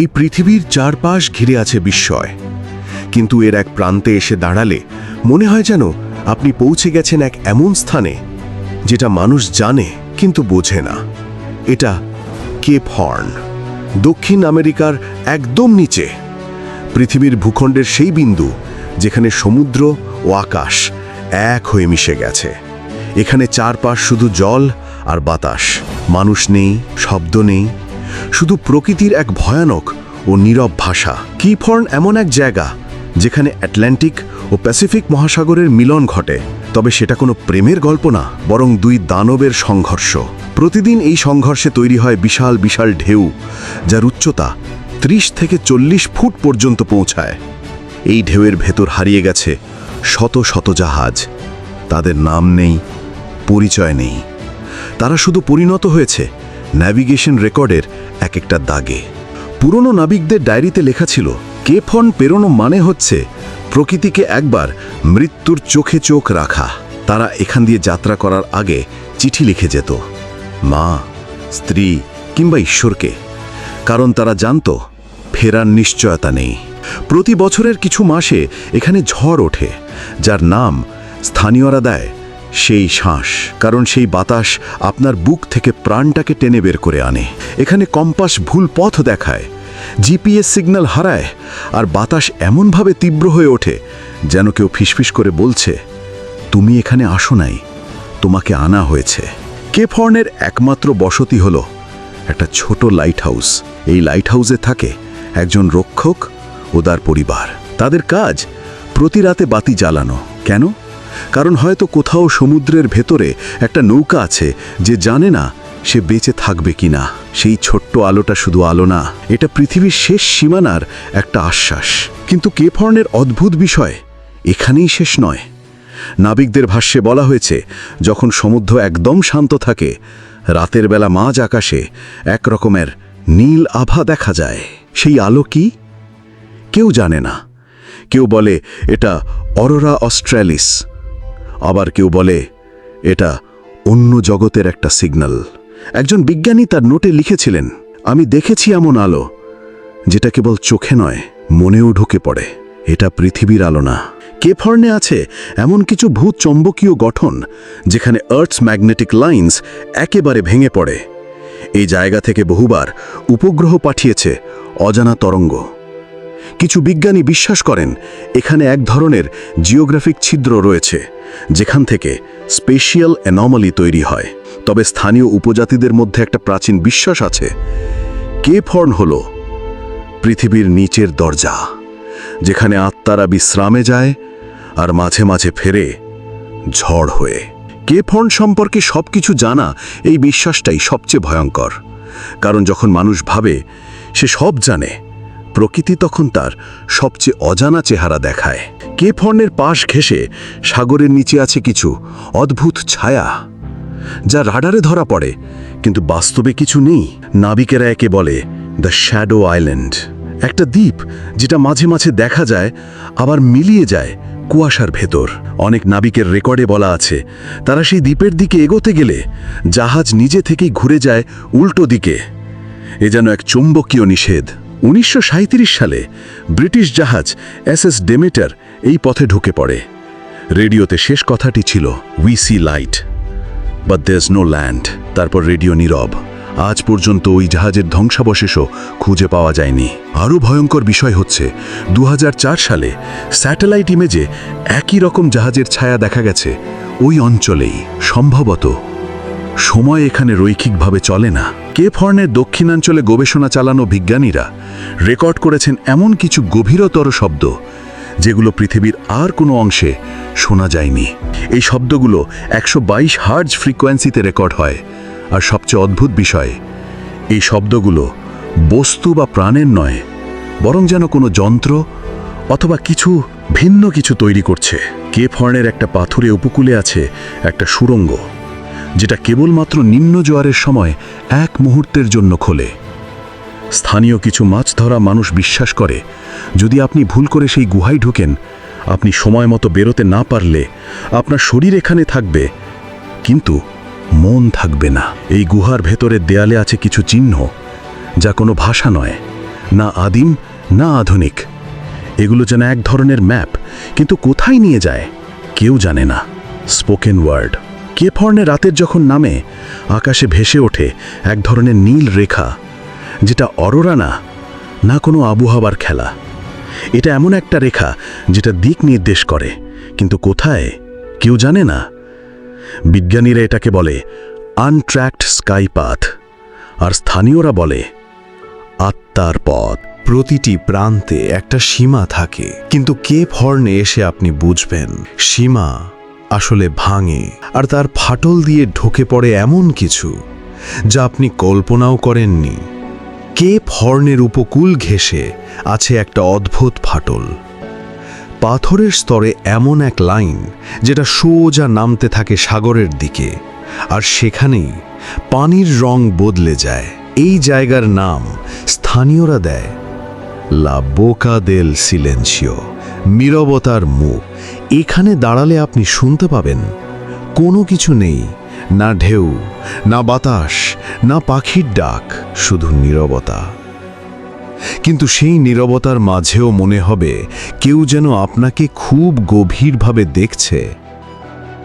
এই পৃথিবীর চারপাশ ঘিরে আছে বিস্ময়। কিন্তু এর এক প্রান্তে এসে দাঁড়ালে মনে হয় যেন আপনি পৌঁছে গেছেন এক এমন স্থানে, যেটা মানুষ জানে কিন্তু বোঝে না। এটা কেপ হর্ন, দক্ষিণ আমেরিকার একদম নিচে, পৃথিবীর ভূখণ্ডের সেই বিন্দু যেখানে সমুদ্র ও আকাশ এক হয়ে মিশে গেছে। এখানে চারপাশ শুধু জল আর বাতাস। মানুষ নেই, শব্দ নেই শুধু প্রকৃতির এক ভয়ানক ও নীরব ভাষা। কিফর্ন এমন এক জায়গা যেখানে অ্যাটলান্টিক ও প্যাসিফিক মহাসাগরের মিলন ঘটে। তবে সেটা কোনো প্রেমের গল্প না, বরং দুই দানবের সংঘর্ষ। প্রতিদিন এই সংঘর্ষে তৈরি হয় বিশাল বিশাল ঢেউ, যার উচ্চতা ত্রিশ থেকে চল্লিশ ফুট পর্যন্ত পৌঁছায়। এই ঢেউয়ের ভেতর হারিয়ে গেছে শত শত জাহাজ। তাদের নাম নেই, পরিচয় নেই। তারা শুধু পরিণত হয়েছে ন্যাভিগেশন রেকর্ডের এক একটা দাগে। পুরনো নাবিকদের ডায়েরিতে লেখা ছিল কেফন পেরোনো মানে হচ্ছে প্রকৃতিকে একবার মৃত্যুর চোখে চোখ রাখা। তারা এখান দিয়ে যাত্রা করার আগে চিঠি লিখে যেত, মা, স্ত্রী কিংবা ঈশ্বরকে। কারণ তারা জানত, ফেরার নিশ্চয়তা নেই। প্রতি বছরের কিছু মাসে এখানে ঝড় ওঠে, যার নাম স্থানীয়রা দেয় সেই শ্বাস, কারণ সেই বাতাস আপনার বুক থেকে প্রাণটাকে টেনে বের করে আনে। এখানে কম্পাস ভুল পথ দেখায়, জিপিএস সিগন্যাল হারায়, আর বাতাস এমনভাবে তীব্র হয়ে ওঠে যেন কেউ ফিসফিস করে বলছে, তুমি এখানে আসো নাই, তোমাকে আনা হয়েছে। কেফর্নের একমাত্র বসতি হলো একটা ছোট লাইট হাউস এই লাইট হাউসে থাকে একজন রক্ষক ও তার পরিবার। তাদের কাজ প্রতি রাতে বাতি জ্বালানো। কেন? কারণ হয়তো কোথাও সমুদ্রের ভেতরে একটা নৌকা আছে যে জানে না সে বেঁচে থাকবে কিনা সেই ছোট্ট আলোটা শুধু আলো না, এটা পৃথিবীর শেষ সীমানার একটা আশ্বাস। কিন্তু কেফর্নের অদ্ভুত বিষয় এখানেই শেষ নয়। নাবিকদের ভাষ্যে বলা হয়েছে, যখন সমুদ্র একদম শান্ত থাকে, রাতের বেলা মাঝ আকাশে এক রকমের নীল আভা দেখা যায়। সেই আলো কি? কেউ জানে না। কেউ বলে এটা অরোরা অস্ট্রেলিস। আবার কেউ বলে, এটা অন্য জগতের একটা সিগন্যাল একজন বিজ্ঞানী তার নোটে লিখেছিলেন, আমি দেখেছি এমন আলো, যেটা কেবল চোখে নয়, মনেও ঢুকে পড়ে। এটা পৃথিবীর আলো না। কেফর্নে আছে এমন কিছু ভূত চম্বকীয় গঠন, যেখানে আর্থস ম্যাগনেটিক লাইন্স একেবারে ভেঙে পড়ে। এই জায়গা থেকে বহুবার উপগ্রহ পাঠিয়েছে অজানা তরঙ্গ। কিছু বিজ্ঞানী বিশ্বাস করেন, এখানে এক ধরনের জিওগ্রাফিক ছিদ্র রয়েছে, যেখান থেকে স্পেশিয়াল অ্যানমালি তৈরি হয়। তবে স্থানীয় উপজাতিদের মধ্যে একটা প্রাচীন বিশ্বাস আছে। কেপ হর্ন হল? পৃথিবীর নিচের দরজা, যেখানে আত্মারা বিশ্রামে যায় আর মাঝে মাঝে ফেরে ঝড় হয়ে। কেপ হর্ন সম্পর্কে সব কিছু জানা এই বিশ্বাসটাই সবচেয়ে ভয়ঙ্কর। কারণ যখন মানুষ ভাবে, সে সব জানে। প্রকৃতি তখন তার সবচেয়ে অজানা চেহারা দেখায়। কেপ হর্নের পাশ ঘেঁষে সাগরের নিচে আছে কিছু অদ্ভুত ছায়া, যা রাডারে ধরা পড়ে, কিন্তু বাস্তবে কিছু নেই। নাবিকেরা একে বলে দ্য শ্যাডো আইল্যান্ড একটা দ্বীপ, যেটা মাঝে মাঝে দেখা যায়, আবার মিলিয়ে যায় কুয়াশার ভেতর। অনেক নাবিকের রেকর্ডে বলা আছে, তারা সেই দ্বীপের দিকে এগোতে গেলে জাহাজ নিজে থেকেই ঘুরে যায় উল্টো দিকে। এ যেন এক চুম্বকীয় নিষেধ। উনিশশো সাঁইত্রিশ সালে ব্রিটিশ জাহাজ এস এস ডেমিটার এই পথে ঢুকে পড়ে। রেডিওতে শেষ কথাটি ছিল we see light but there's no land তারপর রেডিও নীরব, আজ পর্যন্ত ওই জাহাজের ধ্বংসাবশেষও খুঁজে পাওয়া যায়নি। আরও ভয়ঙ্কর বিষয় হচ্ছে দু হাজার চার সালে স্যাটেলাইট ইমেজে একই রকম জাহাজের ছায়া দেখা গেছে ওই অঞ্চলেই। সম্ভবত সময় এখানে রৈখিকভাবে চলে না। কেপ হর্নের দক্ষিণাঞ্চলে গবেষণা চালানো বিজ্ঞানীরা রেকর্ড করেছেন এমন কিছু গভীরতর শব্দ, যেগুলো পৃথিবীর আর কোনো অংশে শোনা যায়নি। এই শব্দগুলো একশো বাইশ হার্জ ফ্রিকোয়েন্সিতে রেকর্ড হয়, আর সবচেয়ে অদ্ভুত বিষয়, এই শব্দগুলো বস্তু বা প্রাণের নয়, বরং যেন কোনো যন্ত্র অথবা কিছু ভিন্ন কিছু তৈরি করছে। কেপ হর্নের একটা পাথুরে উপকূলে আছে একটা সুড়ঙ্গ যেটা কেবলমাত্র নিম্ন জোয়ারের সময় এক মুহূর্তের জন্য খোলে। স্থানীয় কিছু মাছ ধরা মানুষ বিশ্বাস করে, যদি আপনি ভুল করে সেই গুহায় ঢুকেন, আপনি সময় মতো বেরোতে না পারলে আপনার শরীর এখানে থাকবে, কিন্তু মন থাকবে না। এই গুহার ভেতরের দেয়ালে আছে কিছু চিহ্ন, যা কোনো ভাষা নয়, না আদিম, না আধুনিক। এগুলো যেন এক ধরনের ম্যাপ, কিন্তু কোথায় নিয়ে যায়, কেউ জানে না। Spoken word. কেপ হর্নে রাতের যখন নামে, আকাশে ভেসে ওঠে এক ধরনের নীল রেখা, যেটা অরোরা না না কোনো আবহাওয়ার খেলা। এটা এমন একটা রেখা যেটা দিক নির্দেশ করে, কিন্তু কোথায়, কেউ জানে না। বিজ্ঞানীরা এটাকে বলে আনট্র্যাক্ট স্কাই পাথ, আর স্থানীয়রা বলে আত্মার পথ। প্রতিটি প্রান্তে একটা সীমা থাকে, কিন্তু কেপ হর্নে এসে আপনি বুঝবেন? সীমা আসলে ভাঙে আর তার ফাটল দিয়ে ঢোকে পড়ে এমন কিছু যা আপনি কল্পনাও করেননি। কেপ হর্নের উপকূল ঘেঁষে আছে একটা অদ্ভুত ফাটল। পাথরের স্তরে এমন এক লাইন যেটা সোজা নামতে থাকে সাগরের দিকে আর সেখানেই পানির রং বদলে যায়। এই জায়গার নাম স্থানীয়রা দেয়, লা বোকা দেল সিলেন্সিও নীরবতার মুখ এখানে দাঁড়ালে আপনি শুনতে পাবেন, কোনো কিছু নেই, না ঢেউ, না বাতাস, না পাখির ডাক, শুধু নীরবতা। কিন্তু সেই নীরবতার মাঝেও মনে হবে কেউ যেন আপনাকে খুব গভীরভাবে দেখছে।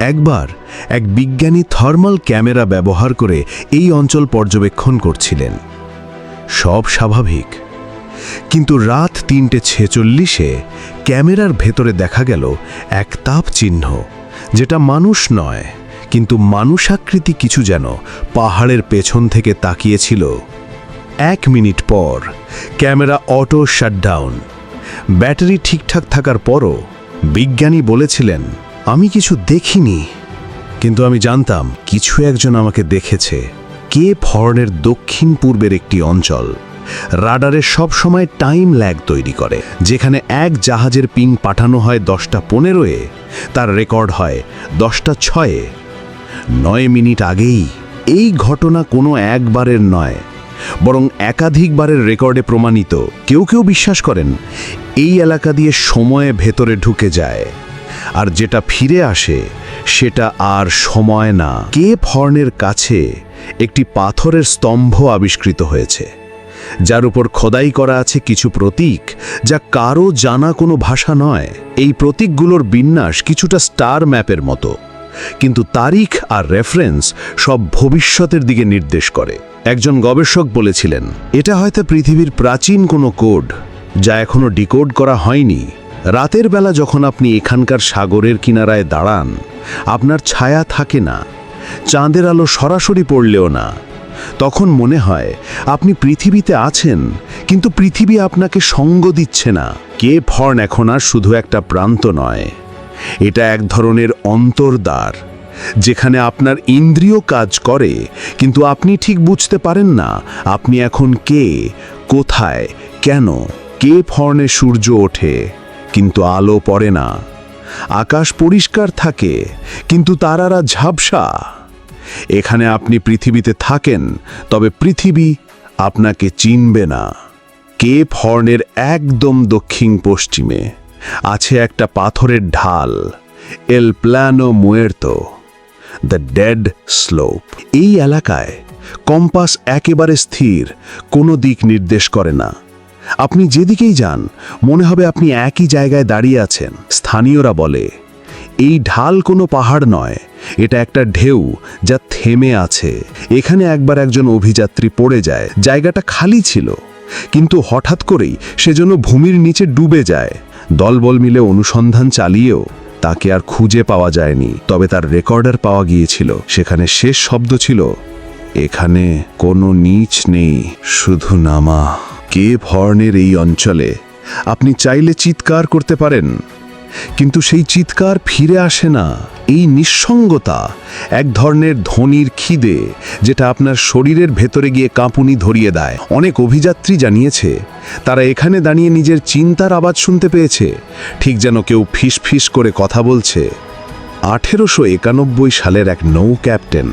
একবার এক বিজ্ঞানী থার্মাল ক্যামেরা ব্যবহার করে এই অঞ্চল পর্যবেক্ষণ করছিলেন। সব স্বাভাবিক। কিন্তু রাত তিনটে ছেচল্লিশে ক্যামেরার ভেতরে দেখা গেল এক তাপ চিহ্ন, যেটা মানুষ নয়, কিন্তু মানুষাকৃতি কিছু যেন পাহাড়ের পেছন থেকে তাকিয়েছিল। এক মিনিট পর ক্যামেরা অটো শাটডাউন ব্যাটারি ঠিকঠাক থাকার পরও বিজ্ঞানী বলেছিলেন, আমি কিছু দেখিনি, কিন্তু আমি জানতাম কিছু একজন আমাকে দেখেছে কে ফর্নের দক্ষিণ পূর্বের একটি অঞ্চল। রাডারে সবসময় টাইম ল্যাগ তৈরি করে। যেখানে এক জাহাজের পিং পাঠানো হয় দশটা পনেরোয়ে, তার রেকর্ড হয় দশটা ছয়ে। নয় মিনিট আগেই এই ঘটনা কোনো একবারের নয়, বরং একাধিকবারের রেকর্ডে প্রমাণিত। কেউ কেউ বিশ্বাস করেন, এই এলাকা দিয়ে সময়ে ভেতরে ঢুকে যায়, আর যেটা ফিরে আসে, সেটা আর সময় না। কেপ হর্নের কাছে একটি পাথরের স্তম্ভ আবিষ্কৃত হয়েছে। যার উপর খোদাই করা আছে কিছু প্রতীক, যা কারও জানা কোনো ভাষা নয়। এই প্রতীকগুলোর বিন্যাস কিছুটা স্টার ম্যাপের মতো। কিন্তু তারিখ আর রেফারেন্স সব ভবিষ্যতের দিকে নির্দেশ করে। একজন গবেষক বলেছিলেন, এটা হয়তো পৃথিবীর প্রাচীন কোনো কোড, যা এখনও ডিকোড করা হয়নি। রাতের বেলা যখন আপনি এখানকার সাগরের কিনারায় দাঁড়ান, আপনার ছায়া থাকে না। চাঁদের আলো সরাসরি পড়লেও না। তখন মনে হয়, আপনি পৃথিবীতে আছেন, কিন্তু পৃথিবী আপনাকে সঙ্গ দিচ্ছে না। কে ফর্ন এখন আর শুধু একটা প্রান্ত নয়। এটা এক ধরনের অন্তর্দ্বার, যেখানে আপনার ইন্দ্রিয় কাজ করে, কিন্তু আপনি ঠিক বুঝতে পারেন না, আপনি এখন কে, কোথায়, কেন, কে ফর্নে সূর্য ওঠে, কিন্তু আলো পড়ে না। আকাশ পরিষ্কার থাকে, কিন্তু তারারা ঝাপসা। এখানে আপনি পৃথিবীতে থাকেন, তবে পৃথিবী আপনাকে চিনবে না। কেপ হর্নের একদম দক্ষিণ পশ্চিমে আছে একটা পাথরের ঢাল, El Plano Muerto, the dead slope. এই এলাকায় কম্পাস একেবারে স্থির, কোনো দিক নির্দেশ করে না। আপনি যেদিকেই যান, মনে হবে আপনি একই জায়গায় দাঁড়িয়ে আছেন। স্থানীয়রা বলে, এই ঢাল কোনো পাহাড় নয় এটা একটা ঢেউ যা থেমে আছে। এখানে একবার একজন অভিযাত্রী পড়ে যায়। জায়গাটা খালি ছিল। কিন্তু হঠাৎ করেই সেজন্য ভূমির নিচে ডুবে যায়। দলবল মিলে অনুসন্ধান চালিয়েও তাকে আর খুঁজে পাওয়া যায়নি। তবে তার রেকর্ডার পাওয়া গিয়েছিল। সেখানে শেষ শব্দ ছিল, এখানে কোনো নিচ নেই, শুধু নামা। কে ভর্নের এই অঞ্চলে আপনি চাইলে চিৎকার করতে পারেন। কিন্তু সেই চিৎকার ফিরে আসে না। এই নিঃসঙ্গতা, এক ধরনের ধ্বনির খিদে, যেটা আপনার শরীরের ভেতরে গিয়ে কাঁপুনি ধরিয়ে দেয়। অনেক অভিযাত্রী জানিয়েছে, তারা এখানে দাঁড়িয়ে নিজের চিন্তার আওয়াজ শুনতে পেয়েছে। ঠিক যেন কেউ ফিস ফিস করে কথা বলছে। আঠেরোশো একানব্বই সালের এক নৌ ক্যাপ্টেন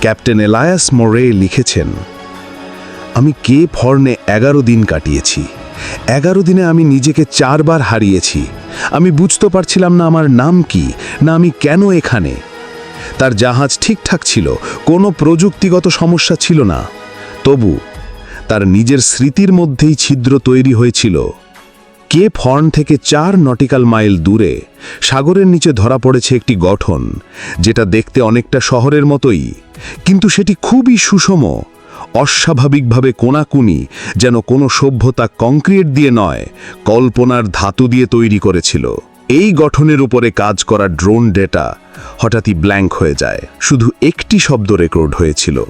ক্যাপ্টেন এলায়াস মোরে লিখেছেন, আমি কে ফর্নে এগারো দিন কাটিয়েছি। এগারো দিনে আমি নিজেকে চারবার হারিয়েছি। আমি বুঝতে পারছিলাম না আমার নাম কি, না আমি কেন এখানে। তার জাহাজ ঠিকঠাক ছিল, কোনো প্রযুক্তিগত সমস্যা ছিল না। তবু তার নিজের স্মৃতির মধ্যেই ছিদ্র তৈরি হয়েছিল। কেপ হর্ন থেকে চার নটিক্যাল মাইল দূরে, সাগরের নিচে ধরা পড়েছে একটি গঠন, যেটা দেখতে অনেকটা শহরের মতোই, কিন্তু সেটি খুবই সুষম। অস্বাভাবিকভাবে কোনাকুনি যেন কোনো সভ্যতা কংক্রিট দিয়ে নয়, কল্পনার ধাতু দিয়ে তৈরি করেছিল। এই গঠনের উপরে কাজ করা ড্রোন ডেটা হঠাৎই ব্ল্যাঙ্ক হয়ে যায়। শুধু একটি শব্দ রেকর্ড হয়েছিল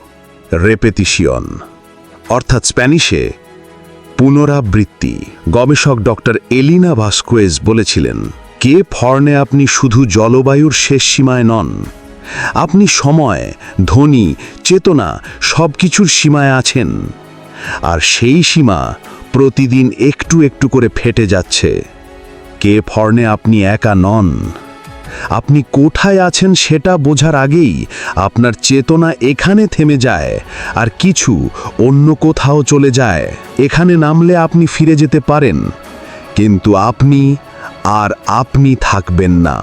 রেপেতিশিয়ন অর্থাৎ স্প্যানিশে পুনরাবৃত্তি। গবেষক ডক্টর এলিনা ভাস্কোয়েজ বলেছিলেন কেপ হর্নে আপনি শুধু জলবায়ুর শেষ সীমায় নন আপনি সময় ধ্বনি চেতনা সব কিছুর সীমায় আছেন। আর সেই সীমা প্রতিদিন একটু একটু করে ফেটে যাচ্ছে। কে ফর্নে আপনি একা নন? আপনি কোথায় আছেন সেটা বোঝার আগেই আপনার চেতনা এখানে থেমে যায় আর কিছু অন্য কোথাও চলে যায়। এখানে নামলে আপনি ফিরে যেতে পারেন, কিন্তু আপনি আর আপনি থাকবেন না।